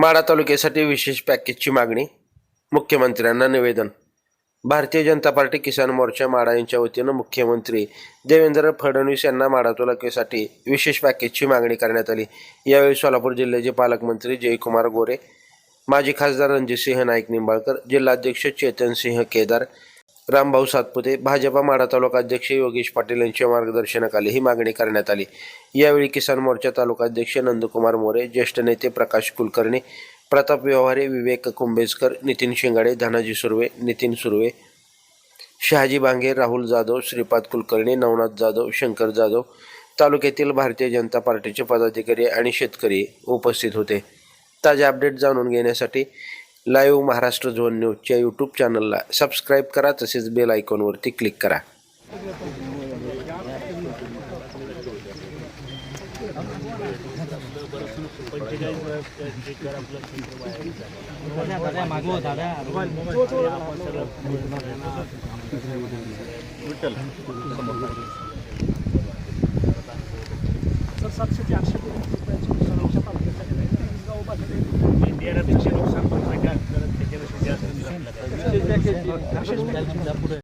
माढा तालुक्यासाठी विशेष पॅकेजची मागणी. मुख्यमंत्र्यांना निवेदन. भारतीय जनता पार्टी किसान मोर्चा माडा यांच्या वतीनं मुख्यमंत्री देवेंद्र फडणवीस यांना माढा तालुक्यासाठी विशेष पॅकेजची मागणी करण्यात आली. यावेळी सोलापूर जिल्ह्याचे पालकमंत्री जयकुमार गोरे माजी खासदार रणजितसिंह नाईक निंबाळकर जिल्हाध्यक्ष चेतनसिंह केदार रामभाऊ सातपुते भाजपा माढा तालुका अध्यक्ष योगेश पाटील यांच्या मार्गदर्शनाखाली ही मागणी करण्यात आली. यावेळी किसान मोर्चा तालुका अध्यक्ष नंदकुमार मोरे ज्येष्ठ नेते प्रकाश कुलकर्णी प्रताप व्यवहारे विवेक कुंभेजकर नितीन शिंगाडे धनाजी सुर्वे नितीन सुर्वे शहाजी बांगे राहुल जाधव श्रीपाद कुलकर्णी नवनाथ जाधव शंकर जाधव तालुक्यातील भारतीय जनता पार्टीचे पदाधिकारी आणि शेतकरी उपस्थित होते. ताजे अपडेट जाणून घेण्यासाठी लाईव्ह महाराष्ट्र झोन न्यूजच्या यूट्यूब चॅनलला सबस्क्राईब करा तसेच बेल आयकॉनवरती क्लिक करा. दादा বিশেষ প্যাকেজ বিশেষ